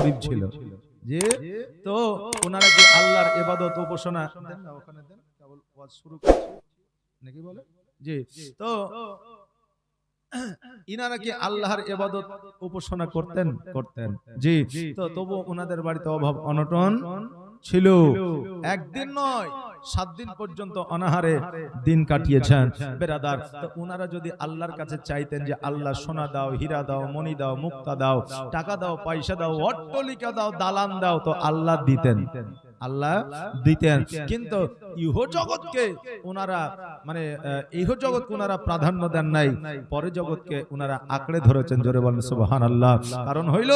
গরিব ছিল। যে তো ওনারা কি আল্লাহর এবাদত উপাসনা দেন না ওখানে দেন কেবল ওয়াজ শুরু করছি। নাকি বলে? জি তো ইনারা কি আল্লাহর এবাদত উপাসনা করতেন? করতেন। জি তো তবু ওনাদের বাড়িতে অভাব অনটন ছিল। একদিন নয় সাত দিন পর্যন্ত অনাহারে দিন কাটিয়েছেন। বেরাদার, তো ওনারা যদি আল্লাহর কাছে চাইতেন যে আল্লাহ সোনা দাও, হীরা দাও, মণি দাও, মুক্তা দাও, টাকা দাও, পয়সা দাও, অট্টলিকা দাও, দালান দাও, তো আল্লাহ দিতেন। আল্লাহ দিতেন। কিন্তু ইহ জগৎকে ওনারা মানে ইহ জগৎ ওনারা প্রাধান্য দেন নাই। পরে জগৎকে ওনারা আঁকড়ে ধরেছেন জোরে বলেন সুবহান আল্লাহ কারণ হইল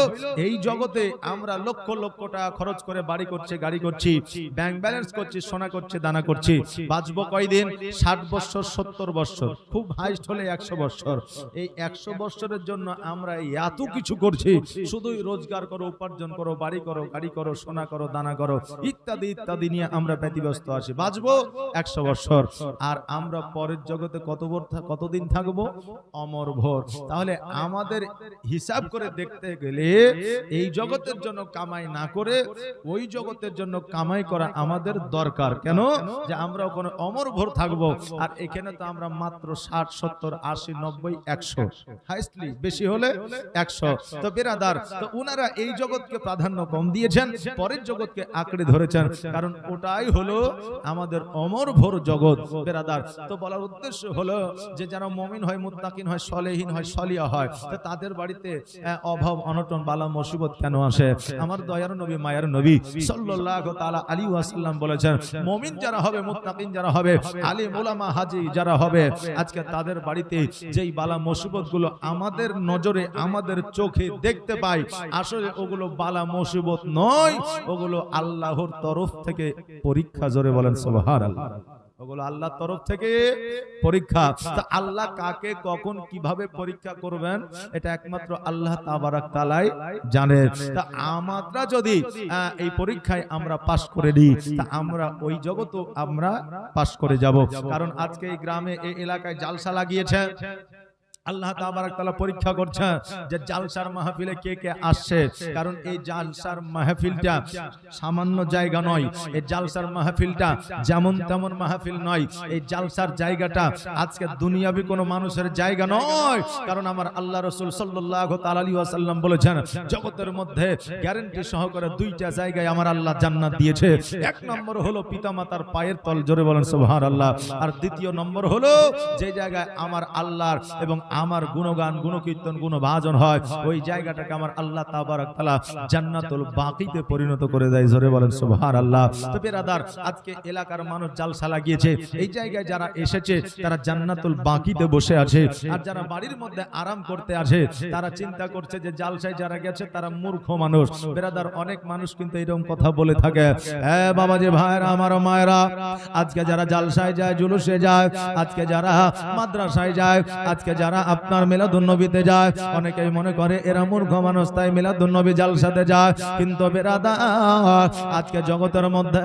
এই জগতে আমরা লক্ষ লক্ষ টাকা খরচ করে বাড়ি করছি গাড়ি করছি ব্যাংক ব্যালেন্স করছি সোনা করছি দানা করছি। বাঁচবো কয়দিন? ষাট বছর সত্তর বছর। খুব হাইস্ট হলে একশো বছর। এই একশো বছরের জন্য আমরা এত কিছু করছি। শুধুই রোজগার করো উপার্জন করো বাড়ি করো গাড়ি করো সোনা করো দানা করো ইত্যাদি ইত্যাদি নিয়ে আমরা ব্যতিব্যস্ত আছি। বাঁচবো একশো বছর। আর আমরা পরের জগতে কত কতদিন থাকব? অমর ভোর। তাহলে আমাদের হিসাব করে দেখতে গেলে এই জগতের জন্য কামাই না করে, ওই জগতের জন্য কামাই করা আমাদের দরকার। কেন? যে আমরা ওখানে অমর ভোর থাকব। আর এখানে তো আমরা মাত্র ষাট, সত্তর, আশি, নব্বই, একশো। হাইস্টলি বেশি হলে একশো। তো বেরাদার, তো উনারা এই জগৎকে প্রাধান্য কম দিয়েছেন, পরের জগৎকে আঁকড়ে ধরেছেন কারণ ওটাই হলো আমাদের অমর ভোর জগৎ বেরাদার। তো বলার উদ্দেশ্য হলো যে যারা মমিন হয় মুত্তাকিন হয় সলেহীন হয় সলিয়া হয় তো তাদের বাড়িতে অভাব অনটন বালা মুসিবত কেন আসে? আমার দয়ার নবী মায়ার নবী সাল্লাল্লাহু তাআলা আলী ওয়াসাল্লাম বলেছেন মমিন যারা হবে মুত্তাকিন যারা হবে আলী মোলামা হাজি যারা হবে আজকে তাদের বাড়িতে যেই বালা মুসিবতগুলো আমাদের নজরে আমাদের চোখে দেখতে পাই আসলে ওগুলো বালা মুসিবত নয় ওগুলো আল্লাহর তরফ থেকে পরীক্ষা জোরে বলেন, সুবহানাল্লাহ। ওগুলো আল্লাহর তরফ থেকে পরীক্ষা। আল্লাহ কাকে, কখন, কীভাবে পরীক্ষা করবেন, এটা একমাত্র আল্লাহ তাআলাই জানে। তা আমরা যদি এই পরীক্ষায় আমরা পাশ করে তা আমরা ওই জগতও আমরা পাশ করে যাব। কারণ আজকে এই গ্রামে, এই এলাকায় জালসা লাগিয়েছে। আল্লাহ তাআলা পরীক্ষা করছে যে জালসার মাহফিলে কে কে আসছে? কারণ এই জালসার মাহফিলটা সামান্য জায়গা নয়। এই জালসার মাহফিলটা যেমন তেমন মাহফিল নয়। এই জালসার জায়গাটা আজকে দুনিয়াবি কোনো মানুষের জায়গা নয়। কারণ আমার আল্লাহ রসুল তাআলা আলাইহি বলেছেন জগতের মধ্যে গ্যারেন্টি সহকারে দুইটা জায়গায় আমার আল্লাহ জান্নাত দিয়েছে। এক নম্বর হলো পিতামাতার পায়ের তল জোরে বলেন সোহার আল্লাহ। আর দ্বিতীয় নম্বর হলো যে জায়গায় আমার আল্লাহর এবং আমার গুণগান, গুণকীর্তন, গুণভাজন হয়, ওই জায়গাটাকে আমার আল্লাহ তাবারাক তাআলা জান্নাতুল বাকিতে পরিণত করে দেয়, জোরে বলেন সুবহানাল্লাহ। তো বেরাদার, আজকে এলাকার মানুষ জালসা লাগিয়েছে, এই জায়গায় যারা এসেছে, তারা জান্নাতুল বাকিতে বসে আছে, আর যারা বাড়ির মধ্যে আরাম করতে আসে তারা চিন্তা করছে যে জালসায় যারা গেছে, তারা মূর্খ মানুষ। বেরাদার, অনেক মানুষ কিন্তু এরকম কথা বলে থাকে হ্যাঁ বাবা যে ভাইরা আমার মায়েরা, আজকে যারা জালসায় যায়, জুলুসে যায়, আজকে যারা মাদ্রাসায় যায়, আজকে যারা আপনার মিলাদুন্নবীতে যায়। অনেকেই মনে করে এরা মূর্খ মানুষ, তাই মিলাদুন্নবী জালসাতে যায়। কিন্তু বেরাদা, আজকে জগতের মধ্যে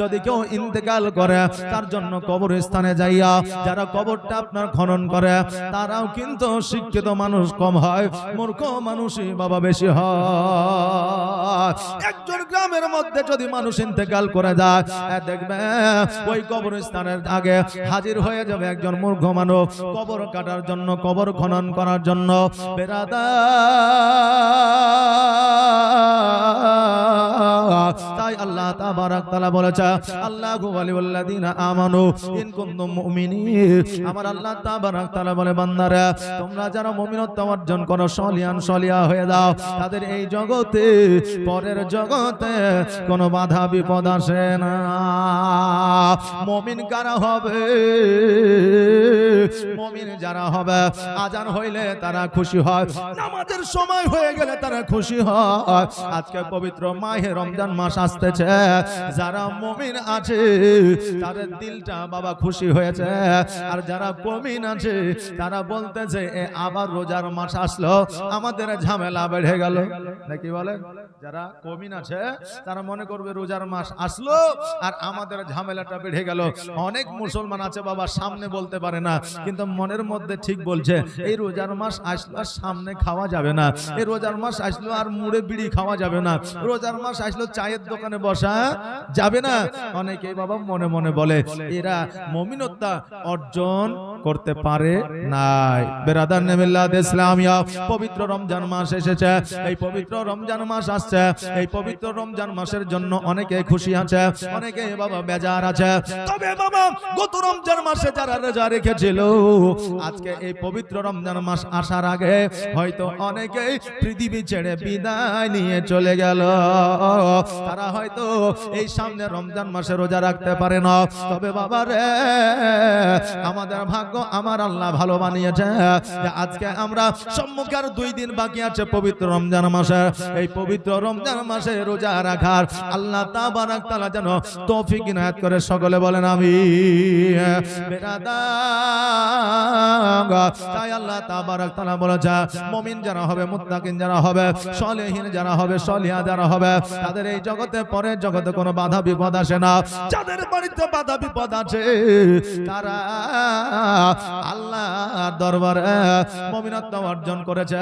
যদি কেউ ইন্তেকাল করে, তার জন্য কবর স্থানে যাইয়া যারা কবরটা আপনার খনন করে, তারাও কিন্তু শিক্ষিত মানুষ কম হয়, মূর্খ মানুষই বাবা বেশি হয়। একজন গ্রামের মধ্যে যদি মানুষ ইন্তেকাল করে যায় দেখবে ওই কবরস্থানের আগে হাজির হয়ে যাবে একজন মূর্খ মানুষ। কবর কাটার জন্য কবর খনন করার জন্য। বেরাদা তাই আল্লাহ তাবারাক তাআলা বলেছে আমানু, ইন কুনতুম মুমিনিন। আমার আল্লাহ তাবারাক তাআলা বলে, বান্দারা, তোমরা যারা মুমিনত্ব অর্জন করো, সলিয়ান সলিয়া হয়ে যাও। তাদের এই জগতে, পরের জগতে কোনো বাধা, বিপদ আসে না। মুমিন কারা হবে? মুমিন যারা হবে, আজান হইলে তারা খুশি হয়। নামাজের সময় হয়ে গেলে তারা খুশি হয়। আজকে পবিত্র মাহে রমজান মাস আসতেছে। যারা মমিন আছে, তাদের দিলটা বাবা খুশি হয়েছে। আর যারা কমিন আছে, তারা বলতেছে, এ আবার রোজার মাস আসলো। আমাদের ঝামেলা বেড়ে গেল। নাকি বলে যারা কমিন আছে, তারা মনে করবে রোজার মাস আসলো আর আমাদের ঝামেলাটা বেড়ে গেল। অনেক মুসলমান আছে বাবা, সামনে বলতে পারে না। কিন্তু মনের মধ্যে ঠিক বলছে, এই রোজার মাস আসলো আর সামনে খাওয়া যাবে না। এই রোজার মাস আসলো আর মুড়ে বিড়ি খাওয়া যাবে না। রোজার মাস আসলো চায়ের দোকানে বসা। যাবে না? অনেকে বাবা মনে মনে বলে এরা মমিনতা অর্জন করতে পারে নাই। বেরাদার নেমিল্লাদ ইসলামিয়া পবিত্র রমজান মাস এসেছে। এই পবিত্র রমজান মাস আসছে। এই পবিত্র রমজান মাসের জন্য অনেকে খুশি আছে, অনেকে বাবা বেজার আছে। তবে বাবা, গত রমজান মাসে যারা রোজা রেখেছিল, আজকে এই পবিত্র রমজান মাস আসার আগে হয়তো অনেকে পৃথিবী ছেড়ে বিদায় নিয়ে চলে গেল। তারা হয়তো এই সামনে রমজান মাসে রোজা রাখতে পারে না। তবে বাবা রে, আমাদের ভাগ্য আমার আল্লাহ ভালো বানিয়েছে। যে আজকে আমরা সম্মুখে আর দুই দিন বাকি আছে পবিত্র রমজান মাসে। এই পবিত্র রমজান মাসে রোজা রাখার আল্লাহ তাবারাক যেন তৌফিক ইনায়াত করে সকলে বলেন আমি তাই আল্লাহ তাবারাক তাআলা বলেছে, মুমিন যারা হবে, মুত্তাকিন যারা হবে, সলেহীন যারা হবে সলিয়া যারা হবে, তাদের এই জগতে পরের জগতে কোনো বাধা বিপদ আসে না। যাদের বাড়িতে বাধা বিপদ আছে, তারা আল্লাহ দরবারে মমিনত্ব অর্জন করেছে।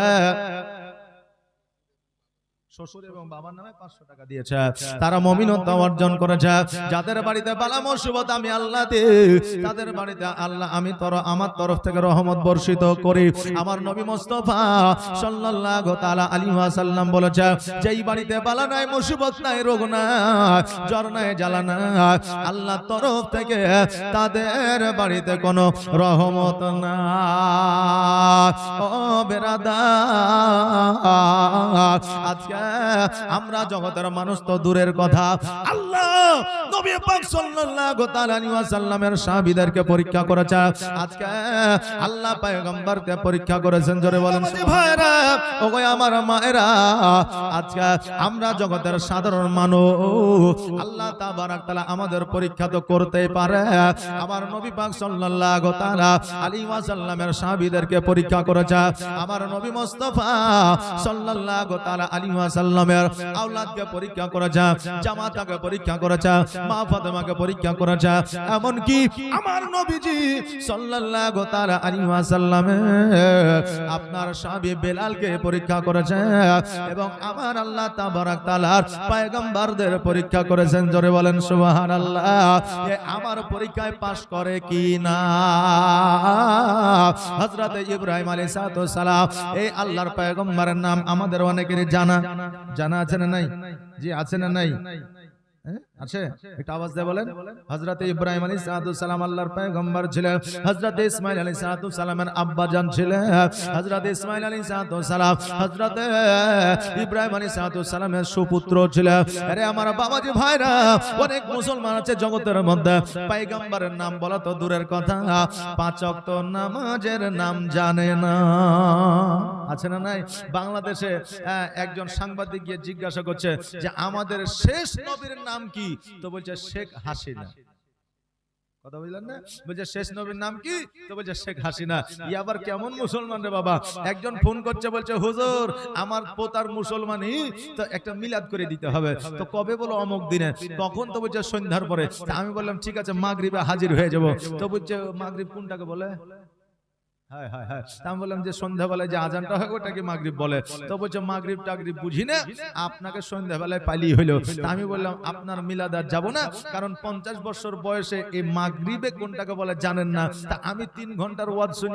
শ্বশুর এবং বাবার নামে পাঁচশো টাকা দিয়েছে। তারা মমিনত্ব অর্জন করেছে। যাদের বাড়িতে বালা মুসিবত আমি আল্লাহ দিই তাদের বাড়িতে আল্লাহ আমি তর আমার তরফ থেকে রহমত বর্ষিত করি। আমার নবী মোস্তফা সাল্লাল্লাহু তাআলা আলাইহি ওয়াসাল্লাম বলেছে যেই বাড়িতে বালা নাই মুসিবত নাই রোগ নাই জ্বর নাই জ্বালা নাই আল্লাহ তরফ থেকে তাদের বাড়িতে কোনো রহমত না ও বেরাদা আজকে আমরা জগতের মানুষ তো দূরের কথা। আল্লাহ নবী পাক সাল্লাল্লাহু তাআলা ওয়াসাল্লামের সাহাবীদেরকে পরীক্ষা করেছে। আজকে আল্লাহ পয়গম্বরকে পরীক্ষা করেছেন জোরে বলেন ভাইরা ওগো আমার মায়েরা আজকে আমরা জগতের সাধারণ মানুষ। আল্লাহ তাবারাক তাআলা আমাদের পরীক্ষা তো করতেই পারে। আমার নবী পাক সাল্লাল্লাহু তাআলা আলাইহি ওয়াসাল্লামের সাহাবীদেরকে পরীক্ষা করেছে। আমার নবী মুস্তাফা সাল্লাল্লাহু তাআলা আলাইহি ওয়াসাল্লামের আওলাদকে পরীক্ষা করেছে জামাতাকে পরীক্ষা করেছে। মা ফাতেমাকে পরীক্ষা করেছে। এমন কি আমার নবীজি সাল্লাল্লাহু তাআলা আলাইহি ওয়াসাল্লামে আপনার সাহাবী বেলালকে পরীক্ষা করেছে এবং আমার আল্লাহ তাবারাক তাআলার পয়গম্বরদের পরীক্ষা করেছেন। জোরে বলেন, সুবহানাল্লাহ। এ আমার পরীক্ষায় পাশ করে কি না? হযরত ইব্রাহিম আলাইহিস সালাম এই আল্লাহর পয়গম্বরের নাম আমাদের অনেকেরই জানা। জানা আছে না নাই? জি, আছে না নাই? হ্যাঁ? আছে? একটা আওয়াজ দিয়ে বলেন। হযরত ইব্রাহিম আলাইহিস সালাম আল্লাহর পয়গম্বর ছিলেন। হযরত ইসমাইল আলাইহিস সালামের আব্বা জান ছিলেন। হযরত ইসমাইল আলাইহিস সালাম। হযরত ইব্রাহিম আলাইহিস সালামের সুপুত্র ছিলেন। আরে আমার বাবাজি ভাইরা অনেক মুসলমান আছে জগতের মধ্যে। পয়গম্বরের নাম বলা তো দূরের কথা। পাঁচ ওয়াক্ত নামাজের নাম জানে না। আছে না নাই? বাংলাদেশে একজন সাংবাদিক গিয়ে জিজ্ঞাসা করছে যে আমাদের শেষ নবীর নাম কি? তো বলছে শেখ হাসিনা। একজন ফোন করছে, বলছে আমার পোতার তো একটা মিলাদ করে দিতে হবে। তো কবে বলো অমুক দিনে? তখন তো বলছে সন্ধ্যার পরে। আমি বললাম, ঠিক আছে, মাগরিবে হাজির হয়ে যাব। তো বলছে, মাগরিব কোনটাকে বলে? আমি তিন ঘণ্টার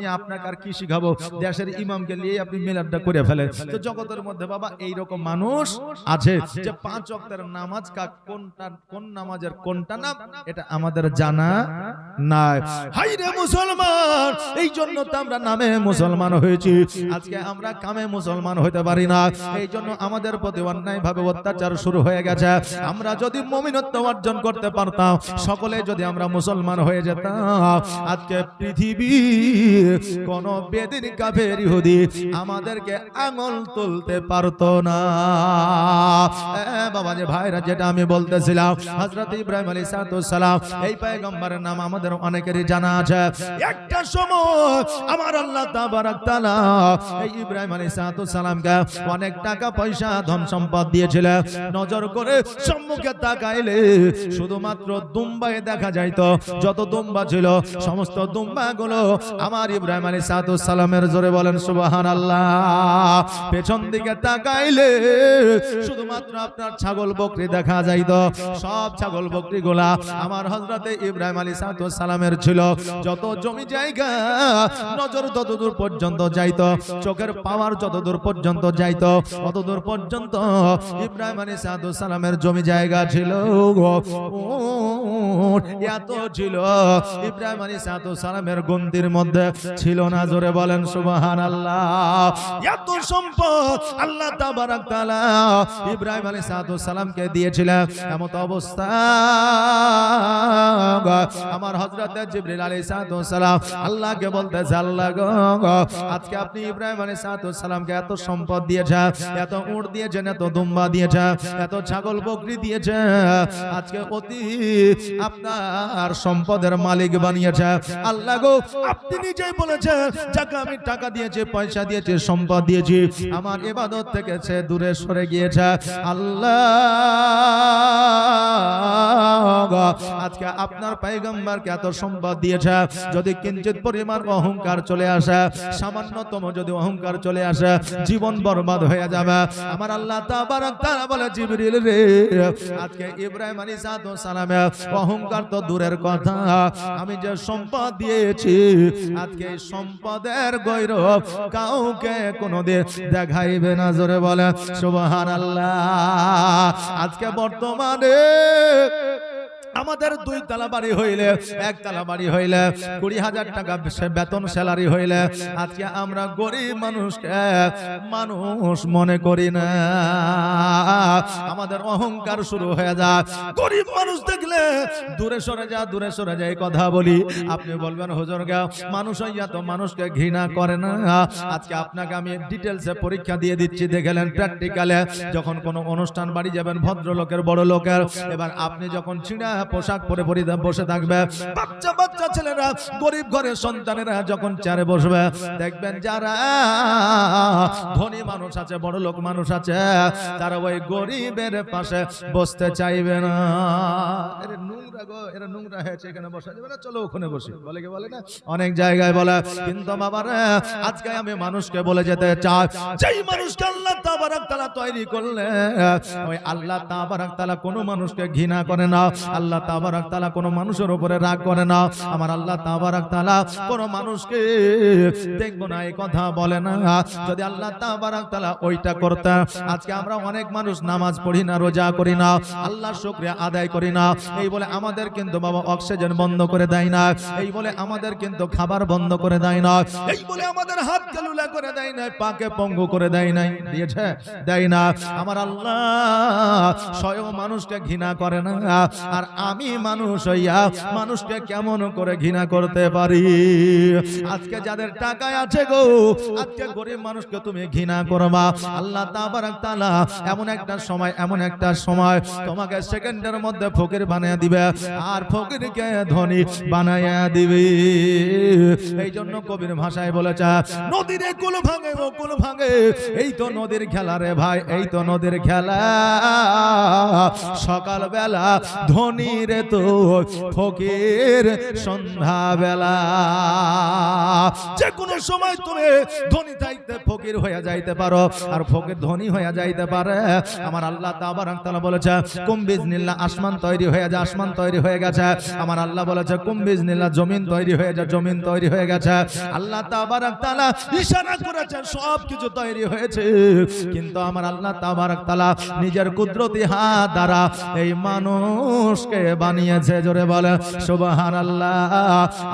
আপনাকে আর কি শিখাবো? দেশের ইমামকে নিয়ে আপনি মিলাদটা করে ফেলেন। তো জগতের মধ্যে বাবা এই রকম মানুষ আছে যে পাঁচ অক্টের নামাজ কা, কোনটা, কোন নামাজের কোনটা নাম, এটা আমাদের জানা নাই। হাই রে মুসলমান এই জন্য আমরা নামে মুসলমান হয়েছি। আজকে আমরা কামে মুসলমান হইতে পারি না। এই জন্য আমাদের প্রতি অন্যায় ভাবে অত্যাচার শুরু হয়ে গেছে। আমরা যদি মমিনত্ব অর্জন করতে পারতাম, সকলে যদি আমরা মুসলমান হয়ে যেতাম, আজকে পৃথিবী কোন বেদিন কাফের ইহুদি আমাদেরকে আঙুল তুলতে পারতো না। বাবা যে ভাইরা, যেটা আমি বলতেছিলাম, হযরত ইব্রাহিম আলাইহিস সালাম, এই পয়গম্বরের নাম আমাদের অনেকেরই জানা আছে। একটা সময় আমার আল্লাহ এই ইব্রাহিম আলাইহিস সালামকে অনেক টাকা, পয়সা, ধন সম্পদ দিয়েছিল। নজর করে সম্মুখে তাকাইলে শুধুমাত্র দুম্বায় দেখা যাইত। যত দুম্বা ছিল, সমস্ত দুম্বা গুলো আমার ইব্রাহিম আলী সালামের জোরে বলেন সুবাহান আল্লাহ পেছন দিকে তাকাইলে শুধুমাত্র আপনার ছাগল বকরি দেখা যাইত। সব ছাগল বকরি আমার হজরতে ইব্রাহিম আলী সালামের ছিল। যত জমি জায়গা নজর ততদূর পর্যন্ত যাইতো, চোখের পাওয়ার যতদূর পর্যন্ত যাইতো ততদূর পর্যন্ত ইব্রাহিম আলী সাদু সালামের জমি জায়গা ছিল এত ছিল। ইব্রাহিম আলী সালামের গন্দির মধ্যে ছিল না, জোরে বলেন সুবাহান আল্লাহ এত সম্পদ আল্লাহ ইব্রাহিম আলী সালামকে দিয়েছিলেন। অবস্থা আমার হযরত জিবরিল আলাইহিস সালাম আল্লাহকে বলতেছে আজকে আপনি ইব্রাহিম আলাইহিস সালামকে এত সম্পদ দিয়েছেন এত দিয়েছেন, এত দুম্বা দিয়েছেন এত ছাগল বকরি দিয়েছেন আজকে অতি আপনার সম্পদের মালিক বানিয়েছে। আল্লাহ গো, আপনি নিজেই যাকে আমি টাকা দিয়েছি, পয়সা দিয়েছি, সম্পদ দিয়েছি, আমার ইবাদত থেকে সে দূরে সরে গিয়েছে। আল্লাহ আজকে আপনার পাইগম্বরকে এত সম্পদ দিয়েছে, যদি কিঞ্চিত পরিমাণ অহংকার চলে আসে, সামান্যতম যদি অহংকার চলে আসে, জীবন বরবাদ হয়ে যাবে। আমার আল্লাহ তাআলা বলে, জিবরিল রে, আজকে ইব্রাহিম আলাইহিস সালামে অহংকার তো দূরের কথা। আমি যে সম্পদ দিয়েছি, আজকে সম্পদের গৌরব কাউকে কোনোদিন দেখাইবে না। জোরে বলে, সুবহানাল্লাহ, আজকে বর্তমানে আমাদের দুই তালা বাড়ি হইলে, এক তালা বাড়ি হইলে, কুড়ি হাজার টাকা বেতন স্যালারি হইলে, আজকে আমরা গরিব মানুষকে মানুষ মনে করি না। আমাদের অহংকার শুরু হয়ে যায়। গরিব মানুষ দেখলে দূরে সরে যা, দূরে সরে যায় কথা বলি। আপনি বলবেন, হুজুর গা, মানুষ হইয়া তো মানুষকে ঘৃণা করে না। আজকে আপনাকে আমি ডিটেলসে পরীক্ষা দিয়ে দিচ্ছি। দেখলেন প্র্যাকটিক্যালে যখন কোনো অনুষ্ঠান বাড়ি যাবেন, ভদ্রলোকের বড় লোকের এবার আপনি যখন ছিঁড়া পোশাক পরে পরিধান বসে থাকবে। বাচ্চা বাচ্চা ছেলেরা, গরিব ঘরের সন্তানেরা যখন চেয়ারে বসবে, দেখবেন যারা ধনী মানুষ আছে, বড় লোক মানুষ আছে, তারা ওই গরিবের পাশে বসতে চাইবে না। অনেক জায়গায় বলে আজকে আমি মানুষকে বলে যেতে মানুষকে আল্লাহ তাবারাক তাআলা তৈরি করলে, ওই আল্লাহ তাআলা কোনো মানুষকে ঘৃণা করে না। আল্লাহ তাবারাক তাআলা কোনো মানুষের উপরে রাগ করে না। আমার আল্লাহ তাবারাক তাআলা কোনো মানুষকে দেখব না, এই কথা বলে না। যদি আল্লাহ তাবারাক তাআলা ওইটা করতে আজকে আমরা অনেক মানুষ নামাজ পড়ি না, রোজা করি না, আল্লাহর শুকরিয়া আদায় করি না। এই বলে আমাদের কিন্তু বাবা অক্সিজেন বন্ধ করে দেয় না, এই বলে আমাদের কিন্তু খাবার বন্ধ করে দেয় না, এই বলে আমাদের হাত কালুলা করে দেয় না, পাকে পঙ্গু করে দেয় নাই, দিয়েছে, দেয় না। আমার আল্লাহ স্বয়ং মানুষকে ঘৃণা করে না, আর আমি মানুষ হইয়া মানুষকে কেমন করে ঘৃণা করতে পারি? আজকে যাদের টাকায় আছে গো আজকে গরিব মানুষকে তুমি ঘৃণা করবা। আল্লাহ তাবারাক তাআলা এমন একটা সময় এমন একটা সময় তোমাকে সেকেন্ডের মধ্যে ফকির বানিয়ে দিবে। আর ফকিরকে ধনী বানাইয়া দিবে। এই জন্য কবির ভাষায় বলেছে নদীরে কুল ভাঙে ও কুল ভাঙে। এই তো নদীর খেলা রে ভাই এই তো নদীর খেলা। সকালবেলা ধনী রে তো ফকির সন্ধ্যা বেলা যে কোনো সময় তুমি ধনী থাকতে ফকির হয়ে যাইতে পারো, আর ফকির ধনী হয়ে যাইতে পারে। আমার আল্লাহ তাবারাক তাআলা বলেছে, কুম বিজনিল্লাহ, আসমান তৈরি হয়ে যায় আসমান তৈরি হয়ে গেছে। আমার আল্লাহ বলেছে, কুম বিজনিল্লাহ, জমিন তৈরি হয়ে যায় জমিন তৈরি হয়ে গেছে। আল্লাহ তাবারাক তাআলা ইশারা করেছেন সব কিছু তৈরি হয়েছে। কিন্তু আমার আল্লাহ তাবারাক তাআলা নিজের কুদরতি হাত দ্বারা এই মানুষকে বানিয়েছে, জোরে বলে, সুবহানাল্লাহ।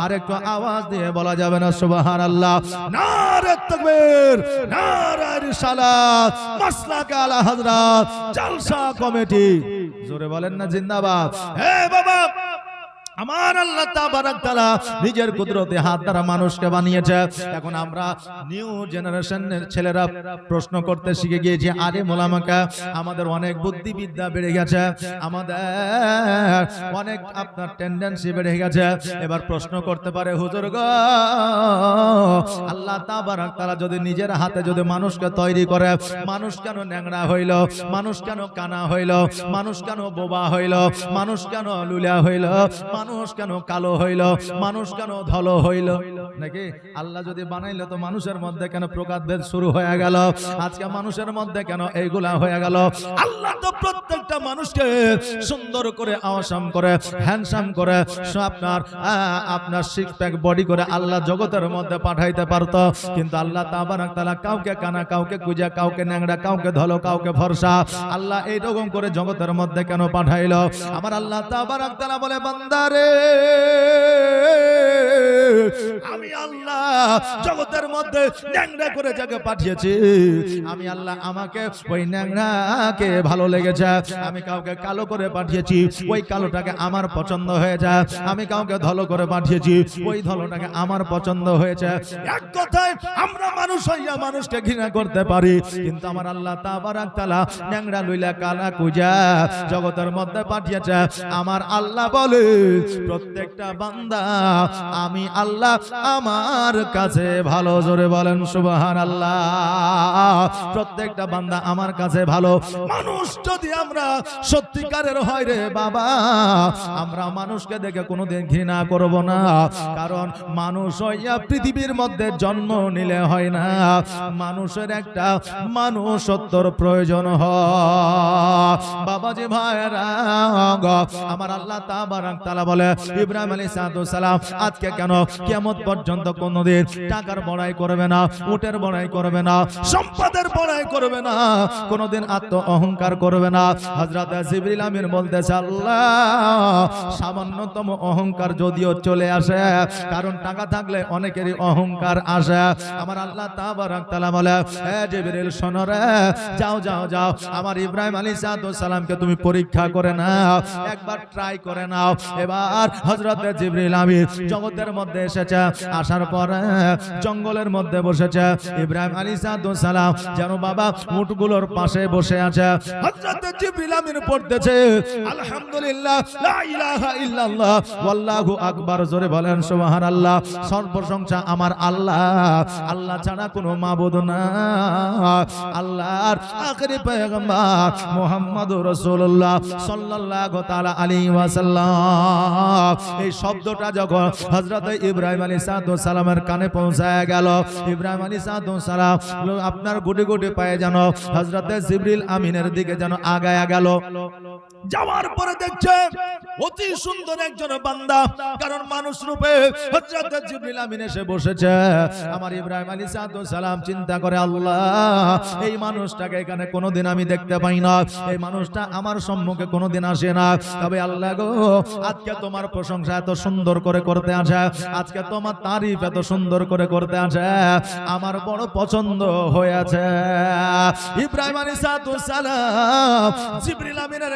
আর একটু আওয়াজ দিয়ে বলা যাবে না, সুবহানাল্লাহ। নারে তাকবীর, নারে রিসালাত মাসলাক আলা হযরত, জালসা কমিটি। জোরে বলেন না, জিন্দাবাদ। হে বাবা আমার আল্লাহ তাআলা নিজের কুদরতে হাত দ্বারা মানুষকে বানিয়েছে। এখন আমরা নিউ জেনারেশনের ছেলেরা প্রশ্ন করতে শিখে গিয়েছি, আরে মোলামাকা, আমাদের অনেক বুদ্ধিবিদ্যা বেড়ে গেছে, আমাদের অনেক আপনার টেন্ডেন্সি বেড়ে গেছে। এবার প্রশ্ন করতে পারে, হুজুর গো, আল্লাহ তাবারাক তাআলা যদি নিজের হাতে যদি মানুষকে তৈরি করে, মানুষ কেন ন্যাংরা হইল, মানুষ কেন কানা হইল, মানুষ কেন বোবা হইল, মানুষ কেন লুলা হইল মানুষ কেন কালো হইল? মানুষ কেন ধল হইল? নাকি? আল্লাহ যদি বানাইলো তো মানুষের মধ্যে কেন প্রকারভেদ শুরু হয়ে গেল? আজকে মানুষের মধ্যে কেন এইগুলা হয়ে গেল? আল্লাহ তো প্রত্যেকটা মানুষকে সুন্দর করে আওয়াসাম করে হ্যান্ডসাম করে আপনার আপনার সিক্স প্যাক বডি করে আল্লাহ জগতের মধ্যে পাঠাইতে পারতো। কিন্তু আল্লাহ তাবারাক তাআলা কাউকে কানা, কাউকে কুজা, কাউকে ন্যাংরা কাউকে ধলো, কাউকে ভরসা, আল্লাহ এইরকম করে জগতের মধ্যে কেন পাঠাইলো? আমার আল্লাহ তাবারাক তাআলা বলে, বান্দারে আমি আল্লাহ জগতের মধ্যে ন্যাংরা করে যাকে পাঠিয়েছি, আমি আল্লাহ আমাকে ওই ন্যাংরাকে ভালো লেগেছে। আমি কাউকে কালো করে পাঠিয়েছি, ওই কালোটাকে আমার পছন্দ হয়ে যায় আমি কাউকে ধলো করে পাঠিয়েছি, ওই ধলোটাকে আমার পছন্দ হয়েছে। এক কথায় আমরা মানুষ হইয়া মানুষকে ঘৃণা করতে পারি, কিন্তু আমার আল্লাহ তাবারাক তাআলা ন্যাংরা লইলা কালা কুজা জগতের মধ্যে পাঠিয়েছে। আমার আল্লাহ বলে প্রত্যেকটা বান্দা আমি আল্লাহ আমার কাছে ভালো জোরে বলেন সুবহান আল্লাহ প্রত্যেকটা বান্দা আমার কাছে ভালো। মানুষ যদি আমরা সত্যিকারের হয় রে বাবা আমরা মানুষকে দেখে কোনোদিন ঘৃণা করব না। কারণ মানুষ হইয়া পৃথিবীর মধ্যে জন্ম নিলে হয় না। মানুষের একটা মানুষত্বর প্রয়োজন হয় বাবাজি ভাইরা আমার আল্লাহ তাবারাক তাআলা বলে, ইব্রাহিম আলাইহিস সালাম, আজকে কেন কিয়ামত পর্যন্ত কোনদিন টাকার বড়াই করবে না, উটের বড়াই করবে না, সম্পদের বড়াই করবে না, কোনদিন আত্ম অহংকার করবে না? হযরত জিবরিল আমিন বলতেছে, আল্লাহ, সামান্যতম অহংকার যদিও চলে আসে, কারণ টাকা থাকলে অনেকেরই অহংকার আসে। আমার আল্লাহ তাবারাক তাআলা বলে হে জিবরিল, শোনো রে, যাও যাও যাও, আমার ইব্রাহিম আলাইহিস সালামকে তুমি পরীক্ষা করে নাও, একবার ট্রাই করে নাও। এবার হযরত জিবরিল আমিন জগতের মধ্যে এসেছে। আসার পরে জঙ্গলের মধ্যে বসেছে। ইব্রাহিম আলাইহিস সালাম যেন বাবা উটগুলোর পাশে বসে আছে। হজরত জিবরিল আমিন পড়তেছে, আলহামদুলিল্লাহ, লা ইলাহা ইল্লাল্লাহ, ওয়াল্লাহু আকবার। জোরে বলেন, সুবহানাল্লাহ, সর্বপ্রশংসা আমার আল্লাহ। আল্লাহ ছাড়া কোনো মাবুদ না। আল্লাহর আখেরি পয়গম্বর মুহাম্মদুর রাসূলুল্লাহ সাল্লাল্লাহু তাআলা আলাইহি ওয়াসাল্লাম। এই শব্দটা যখন হযরত ইব্রাহিম আলাইহিস সালামের কানে পৌঁছায় গেল, ইব্রাহিম আলাইহিস সালাম আপনার গুটি গুটি পায়ে যেন হযরত জিবরিল আমিনের দিকে যেন আগায়া গেল। যাওয়ার পরে দেখছে অতি সুন্দর একজন বান্দা, কারণ মানুষ রূপে এসে বসেছে। আমার ইব্রাহিম আলাইহিস সালাম চিন্তা করে, আল্লাহ, এই মানুষটাকে এখানে কোনোদিন আমি দেখতে পাই না, এই মানুষটা আমার সম্মুখে কোনোদিন আসে না। তবে আল্লাহ গো, আজকে তোমার প্রশংসা এত সুন্দর করে করতে আসে। আজকে তোমার তারিফ এত সুন্দর করে করতে আসে। আমার বড় পছন্দ হয়েছে। ইব্রাহিম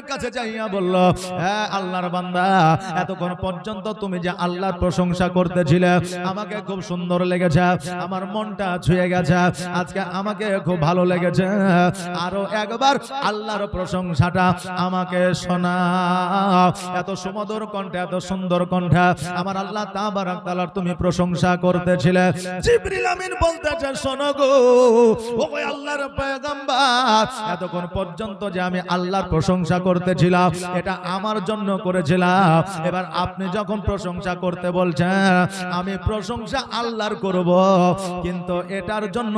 কাছে যাইয়া বলল আল্লাহর বান্দা, এতক্ষণ পর্যন্ত তুমি যে আল্লাহর প্রশংসা করতেছিলে, আমাকে খুব সুন্দর লেগেছে, আমার মনটা ছুঁয়ে গেছে, আজকে আমাকে খুব ভালো লেগেছে। আরও একবার আল্লাহর প্রশংসাটা আমাকে শোনা এত সুমধুর কণ্ঠ কণ্ঠে, এত সুন্দর কণ্ঠে। আমার আল্লাহ তাবারাক তুমি প্রশংসা করতেছিলে। জিবরিল আমিন এতক্ষণ পর্যন্ত যে আমি আল্লাহর প্রশংসা করতেছিলাম, এটা আমার জন্য করেছিলাম। এবার আপনি যখন প্রশংসা করতে বলছেন, আমি প্রশংসা আল্লাহর করব। কিন্তু এটার জন্য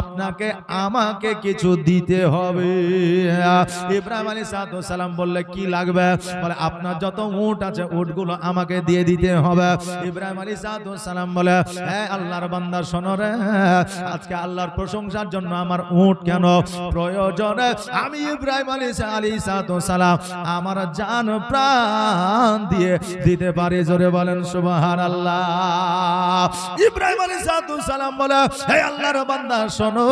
আপনাকে, আমাকে কিছু দিতে হবে। ইব্রাহিম আলী সালাম বললে, কি লাগবে? বলে, আপনার যত আছে উটগুলো আমাকে দিয়ে দিতে হবে। ইব্রাহিম আলী সালাম বলে হ্যাঁ আল্লাহর বান্দা, শোনো রে, আজকে আল্লাহর প্রশংসার জন্য আমার উট কেন প্রয়োজন? আমি ইব্রাহিম আলী আলী সালাম আমার জান প্রাণ দিয়ে দিতে পারি, জোরে বলেন সুবাহান আল্লাহ ইব্রাহিম আলী সালাম বলে হে আল্লাহর বান্দা, শোনো,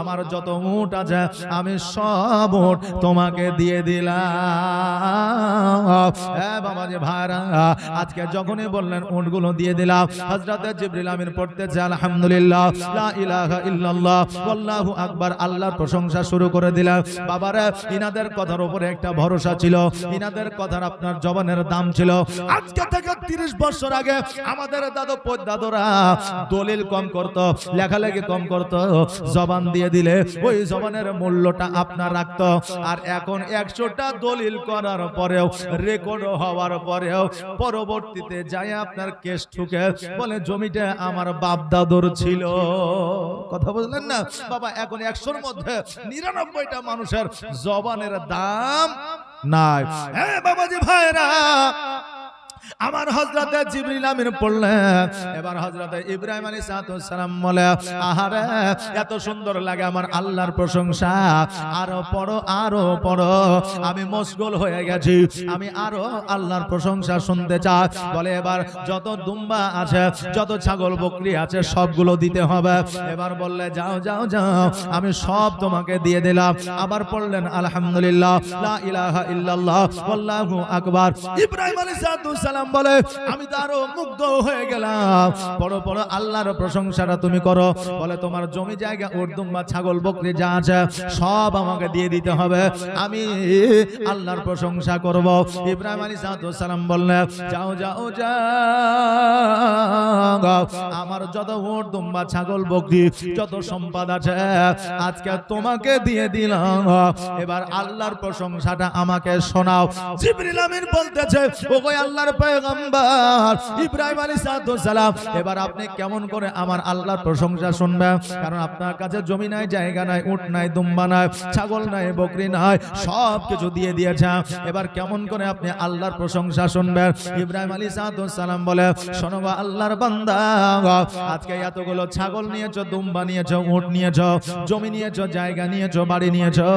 আমার যত উট আছে, আমি সব উট তোমাকে দিয়ে দিলাম। হ্যাঁ আজকে যখনই বললেন উটগুলো দিয়ে দিলাম, হযরত জিবরিল আমিন পড়তেছে, আলহামদুলিল্লাহ, লা ইলাহা আকবার, আল্লাহর প্রশংসা শুরু করে দিলাম বাবারা, ইনাদের কথার উপরে একটা ভরসা ছিল, ইনাদের কথার আপনার জবানের দাম ছিল। আজকে থেকে 30 বছর আগে আমাদের দাদু দাদুরা দলিল কম করত, লেখালেখি কম করত, জবান দিয়ে দিলে, ওই জবানের মূল্যটা আপনার রাখতো। আর এখন একশোটা দলিল করার পরেও রেকর্ড হওয়ার পরেও পরবর্তীতে যাই আপনার কেস ঠুকে, বলে, জমিটা আমার বাপ দাদুর ছিল। কথা বুঝলেন না? বাবা, এখন একশোর মধ্যে নিরানব্বইটা মানুষের জবানের দাম নাই। হ্যাঁ বাবাজি ভাইরা আমার হজরতে জিবরিল আমিন পড়লেন। এবার হজরতে ইব্রাহিম আলী সালাম বলে, আহারে, এত সুন্দর লাগে আমার আল্লাহর প্রশংসা। আরও পড়ো আরও পড়ো। আমি মশগুল হয়ে গেছি। আমি আরও আল্লাহর প্রশংসা শুনতে চাই। বলে এবার যত দুম্বা আছে, যত ছাগল বকরি আছে, সবগুলো দিতে হবে। এবার বললে, যাও যাও যাও, আমি সব তোমাকে দিয়ে দিলাম। আবার পড়লেন, আলহামদুলিল্লাহ ইব্রাহিম আলাইহিস সালাম বলে, আমি তো আরও মুগ্ধ হয়ে গেলাম। বড় বড় আল্লাহর প্রশংসাটা তুমি করো। বলে, তোমার জমি জায়গা, উর্দুম বা ছাগল, বকরি যা আছে, সব আমাকে দিয়ে দিতে হবে। আমি আল্লাহর প্রশংসা করব। ইব্রাহিম আলী সালাম বললেন যাও যাও যাও। আমার যত উর্দুম বা ছাগল, বকরি, যত সম্পদ আছে, আজকে তোমাকে দিয়ে দিলাম। এবার আল্লাহর প্রশংসাটা আমাকে শোনাও। জিবরিল আমিন বলতেছে, ওগো আল্লাহর পয়গম্বর ইব্রাহিম আলাইহিস সালাম। এবার আপনি কেমন করে আমার আল্লাহর প্রশংসা শুনবেন? কারণ আপনার কাছে জমি নাই, জায়গা নাই, উট নাই, দুম্বা নাই, ছাগল নাই, বকরি নাই সব কিছু দিয়ে দিয়েছে। এবার কেমন করে আপনি আল্লাহর প্রশংসা শুনবেন? ইব্রাহিম আলাইহিস সালাম বলে, শোনো আল্লাহর বান্দা আজকে এতগুলো ছাগল নিয়েছো, দুম্বা নিয়েছো, উট নিয়েছো, জমি নিয়েছো, জায়গা নিয়েছো, বাড়ি নিয়েছো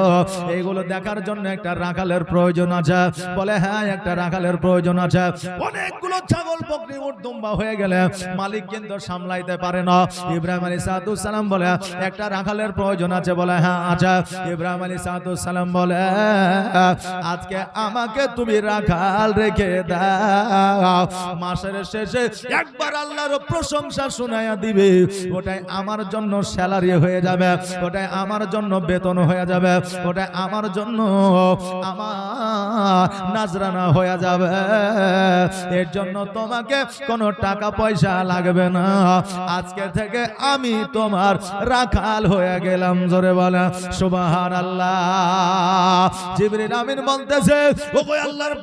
এইগুলো দেখার জন্য একটা রাখালের প্রয়োজন আছে। বলে হ্যাঁ একটা রাখালের প্রয়োজন আছে। অনেকগুলো ছাগল বকরি উট দুম্বা হয়ে গেলে মালিক কিন্তু সামলাইতে পারে না। ইব্রাহিম আলী সালাম বলে, একটা রাখালের প্রয়োজন আছে। বলে হ্যাঁ আচ্ছা ইব্রাহিম আলী সালাম বলে, আজকে আমাকে তুমি রাখাল রেখে দাও। মাসের শেষে একবার আল্লাহর প্রশংসা শোনায়া দিবে। ওটাই আমার জন্য স্যালারি হয়ে যাবে। ওটাই আমার জন্য বেতন হয়ে যাবে। ওটাই আমার জন্য আমার নাজরানা হয়ে যাবে। এর জন্য তোমাকে কোনো টাকা পয়সা লাগবে না। আজকে থেকে আমি তোমার রাখাল হয়ে গেলাম, জোরে বলে সুবাহান আল্লাহ জিবরিল আমিন বলতেছে ও আল্লাহর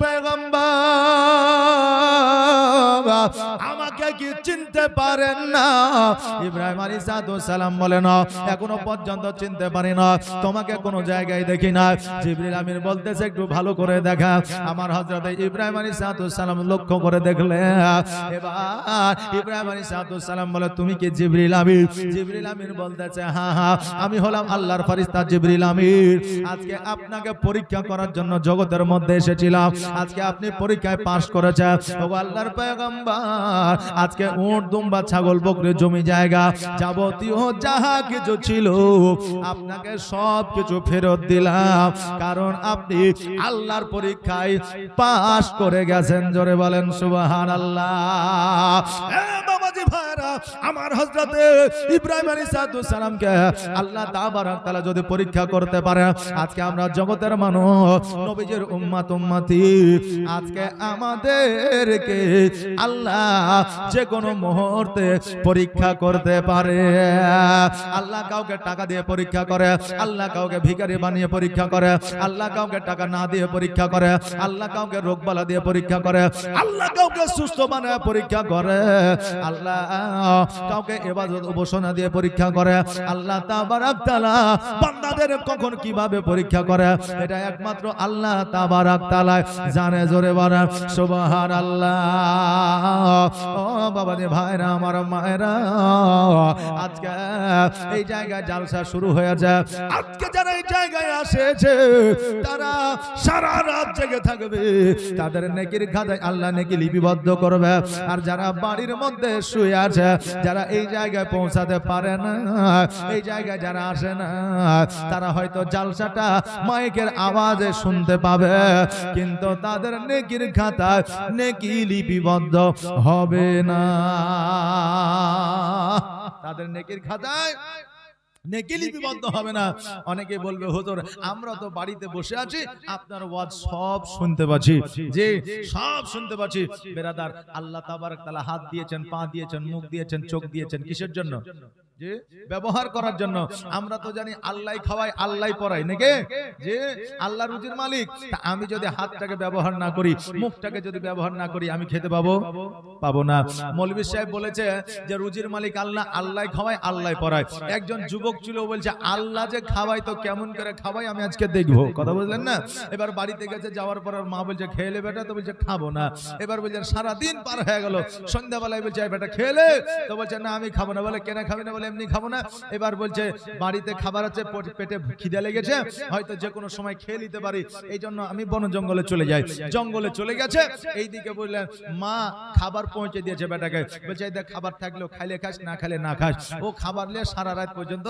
আমাকে কি চিনতে পারেন না? ইব্রাহিম আলী সাদু সালাম বলে, না, এখনও পর্যন্ত চিনতে পারি না, তোমাকে কোনো জায়গায় দেখি না। জিবরিল আমিন বলতেছে, একটু ভালো করে দেখা। আমার হযরত ইব্রাহিম আলী সাদু সালাম লক্ষ্য করে দেখলে, এবার ইব্রাহিম আলী বলে, তুমি জিবরিল আমির? জিবরিল আমির বলতেছে হ্যাঁ হ্যাঁ আমি হলাম আল্লাহর ফেরেশতা জিবরিল আমির। আজকে আপনাকে পরীক্ষা করার জন্য জগতের মধ্যে এসেছিলাম। আজকে আপনি পরীক্ষায় পাশ ওগো আল্লাহর পয়গম্বর, আজকে উট, দুম্বা, ছাগল, বকরি, জমি, জায়গা যাবতীয় যাহা কিছু ছিল, আপনাকে সব কিছু ফেরত দিলাম। কারণ আপনি আল্লাহর পরীক্ষায় পাশ করে গেছেন, জোরে বলেন সুবাহান আল্লাহ। বাবাজি ভাইরা, আমার হযরতে ইব্রাহিম আলাইহিস সালামকে আল্লাহ তাআলা যদি পরীক্ষা করতে পারে, আজকে আমরা জগতের মানুষ, নবীজির উম্মাত উম্মতি, আজকে আমাদেরকে আল্লাহ যে কোনো মুহূর্তে পরীক্ষা করতে পারে। আল্লাহ কাউকে টাকা দিয়ে পরীক্ষা করে, আল্লাহ কাউকে ভিখারি বানিয়ে পরীক্ষা করে, আল্লাহ কাউকে টাকা না দিয়ে পরীক্ষা করে, আল্লাহ কাউকে রোগবালা দিয়ে পরীক্ষা করে, আল্লাহ কাউকে সুস্থ বানায় পরীক্ষা করে, আল্লাহ কাউকে এবাদত উপাসনা দিয়ে পরীক্ষা করে, আল্লাহ তাবারাক তাআলা বান্দাদের কখন কীভাবে পরীক্ষা করে? এটা একমাত্র আল্লাহ তাবারাক তাআলা। জানে, জোরে বলা সুবহানাল্লাহ। ও ভাইরা, আমার মায়েরা, আজকে এই জায়গায় জালসা শুরু হয়েছে। আজকে যারা এই জায়গায় আসেছে, তারা সারা রাত জেগে থাকবে। তাদের নেকির খাতায় আল্লাহ নেকি লিপিবদ্ধ করবে। আর যারা বাড়ির মধ্যে শুয়ে আছে, যারা এই জায়গায় পৌঁছাতে পারে না, এই জায়গায় যারা আসে না, তারা হয়তো জালসাটা মাইকের আওয়াজে শুনতে পাবে, কিন্তু তাদের নেকির খাতায় নেকি লিপিবদ্ধ হবে না। তাদের নেকির খাতায় নেকি লিপিবদ্ধ হবে না। অনেকে বলবে হুজুর আমরা তো বাড়িতে বসে আছি আপনার ওয়াজ সব শুনতে পাচ্ছি। যে সব শুনতে পাচ্ছি। বেরাদার আল্লাহ তাবারক তাআলা হাত দিয়েছেন পা দিয়েছেন মুখ দিয়েছেন চোখ দিয়েছেন কিসের জন্য? যে ব্যবহার করার জন্য। আমরা তো জানি আল্লাহ খাওয়াই আল্লাহ পড়াই নাকি? যে আল্লাহ রুজির মালিক। আমি যদি হাতটাকে ব্যবহার না করি, মুখটাকে যদি ব্যবহার না করি, আমি খেতে পাবো? পাবো না। সাহেব বলেছে যে রুজির মালিক আল্লাহ আল্লাহ খাওয়াই আল্লাহ পড়ায় একজন যুবক ছিল বলছে, আল্লাহ যে খাওয়াই তো কেমন করে খাওয়াই আমি আজকে দেখব। কথা বুঝলেন না? এবার বাড়িতে গেছে, যাওয়ার পর মা বলছে খেলে বেটা। তো বলছে, খাব না। এবার বলছে, সারাদিন পার হয়ে গেল। সন্ধ্যাবেলায় বলছে বেটা খেলে তো বলছে, না, আমি খাব না। বলে, কেন খাবি না? বলে এমনি খাব না। এবার বলছে, বাড়িতে খাবার আছে পেটে খিদে লেগেছে। হয়তো যে কোনো সময় খেয়ে নিতে পারি। এই জন্য আমি বন জঙ্গলে চলে যাই। জঙ্গলে চলে গেছে। এইদিকে বললেন মা, খাবার পৌঁছে দিয়েছে বেটাকে। বলছে, এই দেখ, খাবার থাকলেও খাইলে খাস, না খাইলে না খাস। ও খাবার নিয়ে সারা রাত পর্যন্ত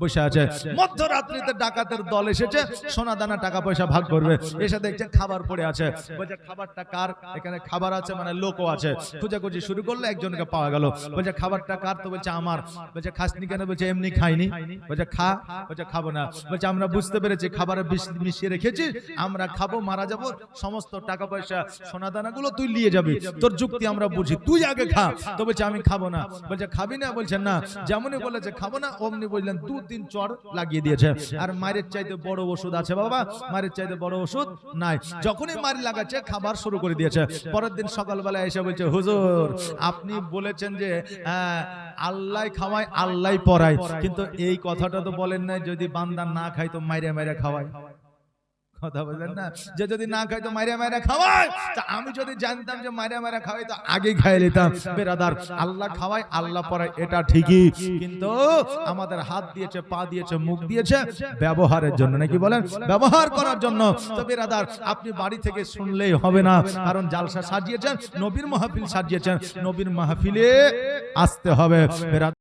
বসে আছে। মধ্যরাত্রিতে ডাকাতের দল এসেছে। সোনা দানা টাকা পয়সা ভাগ করবে। এসে দেখছে খাবার পড়ে আছে। বলছে, খাবারটা কার? এখানে খাবার আছে মানে লোকও আছে। খুঁজাখুঁজি শুরু করলে একজনকে পাওয়া গেল। বলছে, খাবারটা কার? তো বলছে, আমার। বলছে খাসনি কেন? বলছে এমনি খাইনি। বলছে খা। বলছে খাব না। বলছে আমরা বুঝতে পেরেছি খাবারে মিশিয়ে রেখেছি আমরা খাব মারা যাব সমস্ত টাকা পয়সা সোনা দানাগুলো তুই নিয়ে যাবি তোর যুক্তি আমরা বুঝি তুই আগে খা। তো বলছে আমি খাব না। বলছে খাবি না? বলছে না। যেমনই বলেছে খাব না। অমনি বললেন দু তিন চর লাগিয়ে দিয়েছে। আর মায়ের চাইতে বড় ওষুধ আছে বাবা মায়ের চাইতে বড় ওষুধ নাই। যখনই মারি লাগাচ্ছে খাবার শুরু করে দিয়েছে। পরের দিন সকালবেলা এসে বলছে হুজুর আপনি বলেছেন যে আহ, আল্লাহ খাওয়ায় আল্লাহ পড়ায়। কিন্তু এই কথাটা তো বলেন না যদি বান্দা না খায় তো মাইরে মাইরে খাওয়ায়। কথা বললেন না? যে যদি না খাই তো মাইরা মাইরা খাওয়ায়। তা আমি যদি জানতাম যে মাইরা মাইরা খাওয়াই তো আগে খাইয়ে নিতাম। বেরাদার আল্লাহ খাওয়াই আল্লাহ পড়ায় এটা ঠিকই। কিন্তু আমাদের হাত দিয়েছে পা দিয়েছে মুখ দিয়েছে ব্যবহারের জন্য। নাকি বলেন? ব্যবহার করার জন্য। তো বেরাদার আপনি বাড়ি থেকে শুনলেই হবে না। কারণ জালসা সাজিয়েছেন নবীর মাহফিল সাজিয়েছেন। নবীর মাহফিলে আসতে হবে। বেরাদার